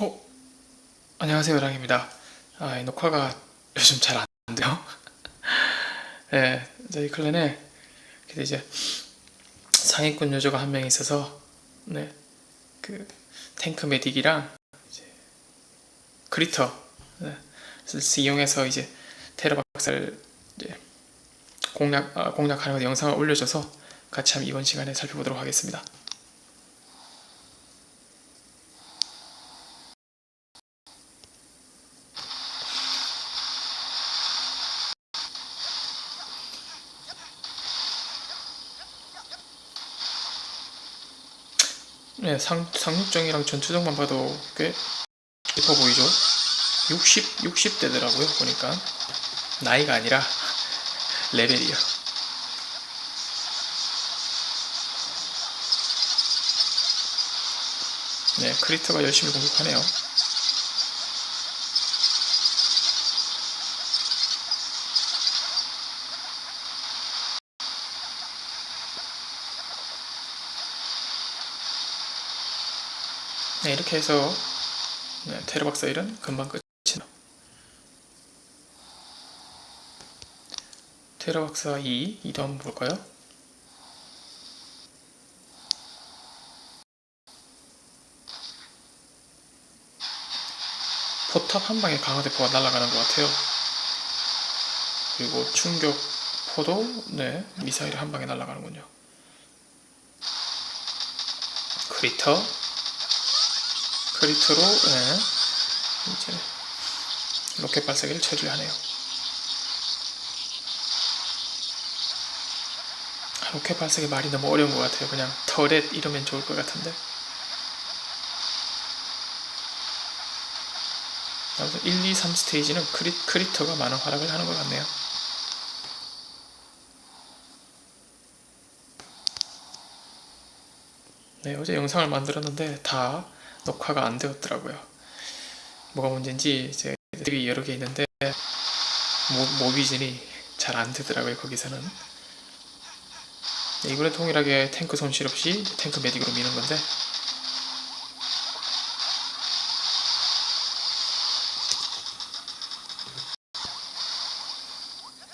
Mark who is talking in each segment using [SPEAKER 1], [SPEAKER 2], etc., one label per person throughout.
[SPEAKER 1] 어, 안녕하세요, 랑입니다. 아, 이 녹화가 요즘 잘 안 돼요. 네, 저희 클랜에 근데 이제 상위권 유저가 한 명 있어서 네, 그 탱크 메딕이랑 이제 크리터 네, 를 이용해서 이제 테러 박사를 이제 공략 아, 공략하는 영상을 올려줘서 같이 한번 이번 시간에 살펴보도록 하겠습니다. 네, 상, 상륙정이랑 전투정만 봐도 꽤 예뻐 보이죠? 60, 60대더라고요, 보니까. 나이가 아니라 레벨이요. 네, 크리터가 열심히 공격하네요. 네, 이렇게 해서 네, 테러 박사 일은 금방 끝이 나. 테러 박사 2, 2도 한번 볼까요? 포탑 한 방에 강화대포가 날아가는 것 같아요. 그리고 충격포도 네 미사일이 한 방에 날아가는군요. 크리터 크리터로 네, 이제 로켓 발사기를 처리를 하네요. 아, 로켓 발사기 말이 너무 어려운 것 같아요. 그냥 터렛 이러면 좋을 것 같은데. 아무튼 1, 2, 3 스테이지는 크리, 크리터가 많은 활약을 하는 것 같네요. 네, 어제 영상을 만들었는데 다 녹화가 안 되었더라고요. 뭐가 문제인지 제 앱이 여러 개 있는데 모, 모비진이 잘 안 되더라고요. 거기서는. 네, 이번에 동일하게 탱크 손실 없이 탱크 메딕으로 미는 건데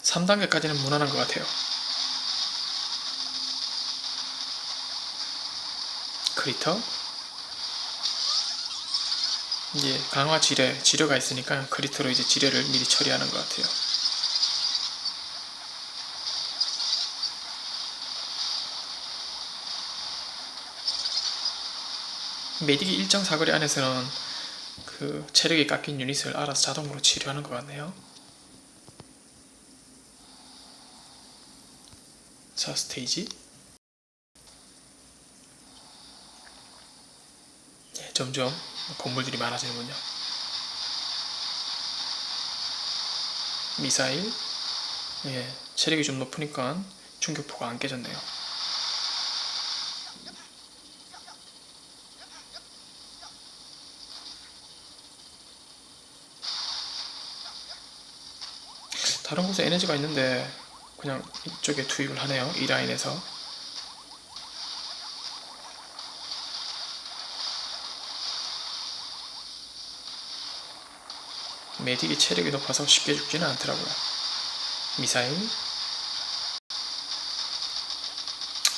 [SPEAKER 1] 3단계까지는 무난한 것 같아요. 크리터 이제 강화 지뢰, 지뢰가 있으니까 크리터로 이제 지뢰를 미리 처리하는 것 같아요. 메딕이 일정 사거리 안에서는 그 체력이 깎인 유닛을 알아서 자동으로 치료하는 것 같네요. 자, 스테이지. 예, 점점 건물들이 많아지는군요. 미사일. 예, 체력이 좀 높으니까 충격포가 안 깨졌네요. 다른 곳에 에너지가 있는데 그냥 이쪽에 투입을 하네요. 이 라인에서. 메딕이 체력이 높아서 쉽게 죽지는 않더라고요. 미사일.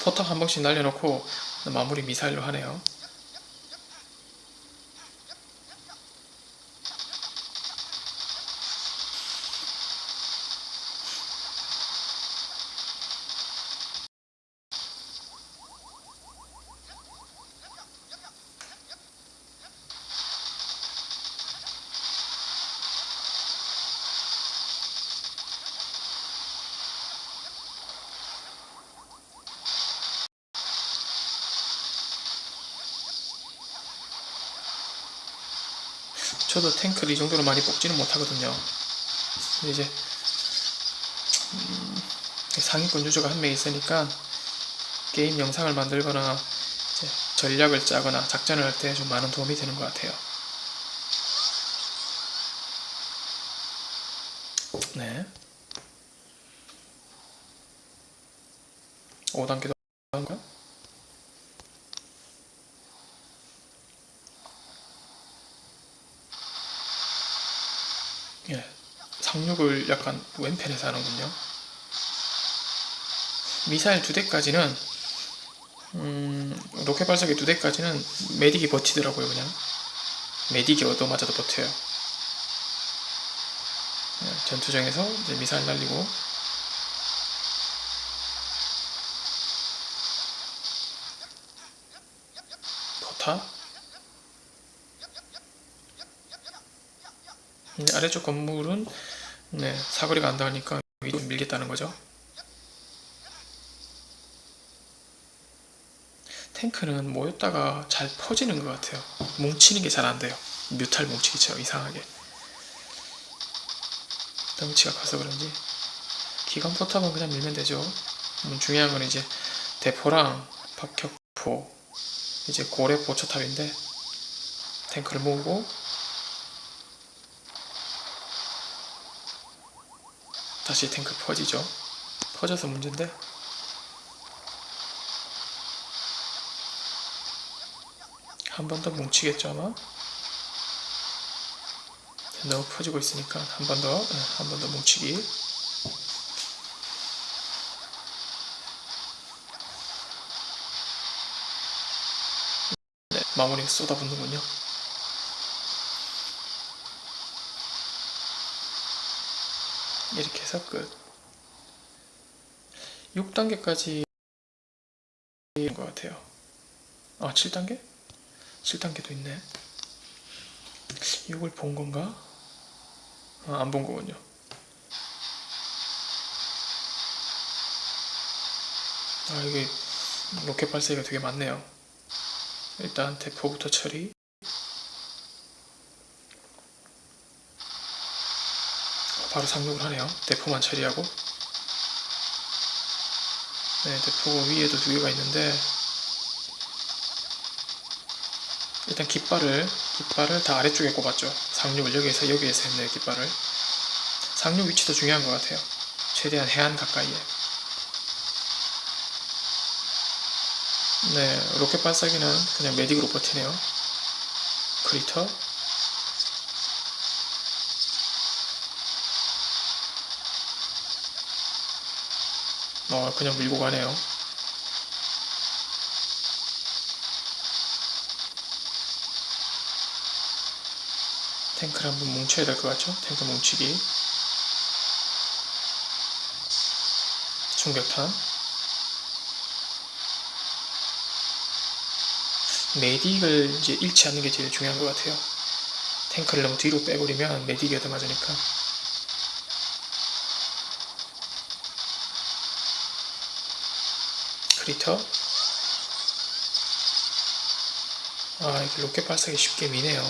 [SPEAKER 1] 포탑 한 번씩 날려놓고 마무리 미사일로 하네요. 저도 탱크를 이 정도로 많이 뽑지는 못하거든요. 근데 이제 음, 상위권 유저가 한 명 있으니까 게임 영상을 만들거나 전략을 짜거나 작전을 할 때 좀 많은 도움이 되는 것 같아요. 네. 5단계도 한가? 예, 상륙을 약간 왼편에서 하는군요. 미사일 두 대까지는 음, 로켓 발사기 두 대까지는 메딕이 버티더라고요 그냥. 메딕이 얻어맞아도 버텨요. 예, 전투장에서 이제 미사일 날리고 포탑 네, 아래쪽 건물은 네, 사거리가 안 닿으니까 위로 밀겠다는 거죠. 탱크는 모였다가 잘 퍼지는 것 같아요. 뭉치는 게 잘 안 돼요. 뮤탈 뭉치기처럼 이상하게. 덩치가 커서 그런지. 기관 포탑은 그냥 밀면 되죠. 음, 중요한 건 이제 대포랑 박격포, 이제 고래 보초탑인데 탱크를 모으고 다시 탱크 퍼지죠. 퍼져서 문제인데 한 번 더 뭉치겠죠 아마. 너무 퍼지고 있으니까 한 번 더, 한 번 더 뭉치기. 네, 마무리 쏟아붓는군요. 이렇게 해서 끝. 6단계까지 것 같아요. 아, 7단계? 7단계도 있네. 6을 본 건가? 아, 안 본 거군요. 아, 이게 로켓 발사기가 되게 많네요. 일단 대포부터 처리. 바로 상륙을 하네요. 대포만 처리하고. 네, 대포가 위에도 두 개가 있는데 일단 깃발을 깃발을 다 아래쪽에 꼽았죠. 상륙을 여기에서 여기에서 했네요. 깃발을. 상륙 위치도 중요한 것 같아요. 최대한 해안 가까이에. 네, 로켓 발사기는 그냥 메딕으로 버티네요. 크리터. 어, 그냥 밀고 가네요. 탱크를 한번 뭉쳐야 될 것 같죠? 탱크 뭉치기. 충격탄. 메딕을 이제 잃지 않는 게 제일 중요한 것 같아요. 탱크를 너무 뒤로 빼버리면 메딕이 얻어맞으니까. 크리터. 아, 이게 로켓 발사기 쉽게 미네요.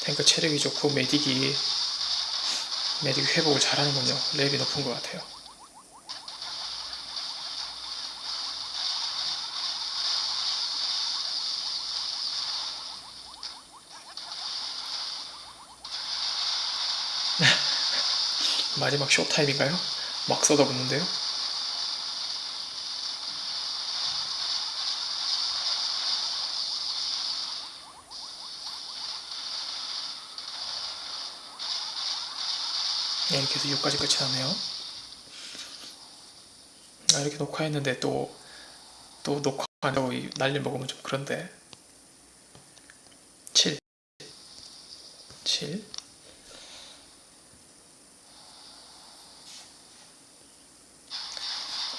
[SPEAKER 1] 탱크 체력이 좋고 메딕이 메딕 회복을 잘하는군요. 랩이 높은 것 같아요. 마지막 쇼타임인가요? 막 쏟아붓는데요? 네, 이렇게 해서 6까지 끝이 나네요. 아, 이렇게 녹화했는데 또, 또 녹화 안 하고 이 날려 먹으면 좀 그런데. 7. 7.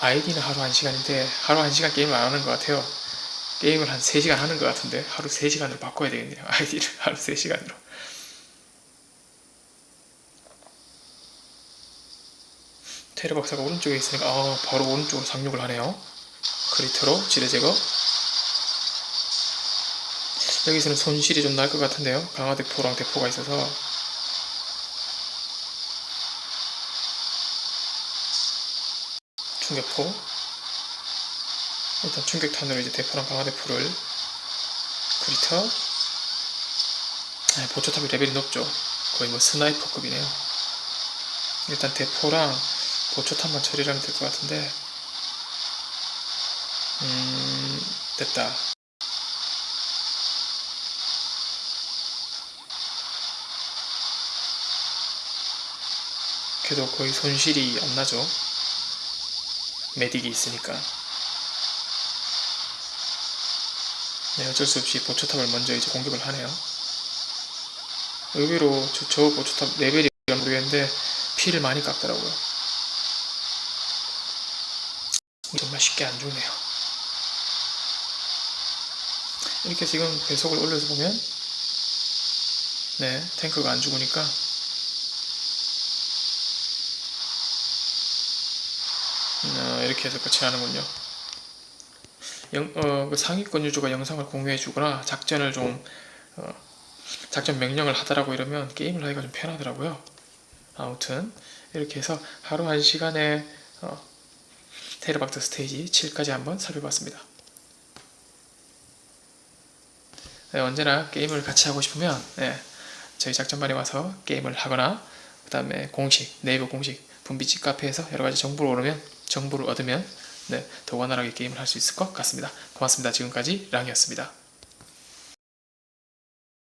[SPEAKER 1] 아이디는 하루 1시간인데, 하루 1시간 게임을 안 하는 것 같아요. 게임을 한 3시간 하는 것 같은데, 하루 3시간으로 바꿔야 되겠네요. 아이디를 하루 3시간으로. 테레 박사가 오른쪽에 있으니까 아, 바로 오른쪽으로 상륙을 하네요. 크리터로 지뢰 제거. 여기서는 손실이 좀 날 것 같은데요. 강화 대포랑 대포가 있어서 충격포. 일단 충격탄으로 이제 대포랑 강화 대포를 크리터. 네, 보초탑이 레벨이 높죠. 거의 뭐 스나이퍼급이네요. 일단 대포랑 보초탄만 처리하면 될 것 같은데 음 됐다 그래도 거의 손실이 안 나죠. 메딕이 있으니까. 네, 어쩔 수 없이 보초탑을 먼저 이제 공격을 하네요. 의외로 저, 저 보초탑 레벨이 모르겠는데 피를 많이 깎더라고요. 정말 쉽게 안 죽네요. 이렇게 지금 배속을 올려서 보면 네 탱크가 안 죽으니까 어, 이렇게 해서 끝이 나는군요. 영, 어, 그 상위권 유저가 영상을 공유해 주거나 작전을 좀 어, 작전 명령을 하더라고 이러면 게임을 하기가 좀 편하더라고요. 아무튼 이렇게 해서 하루 한 시간에 어, 테러박터 스테이지 7까지 한번 살펴봤습니다. 네, 언제나 게임을 같이 하고 싶으면 네, 저희 작전반에 와서 게임을 하거나 그 다음에 공식 네이버 공식 분비집 카페에서 여러 가지 정보를 오르면 정보를 얻으면 네, 더 원활하게 게임을 할 수 있을 것 같습니다. 고맙습니다. 지금까지 랑이었습니다.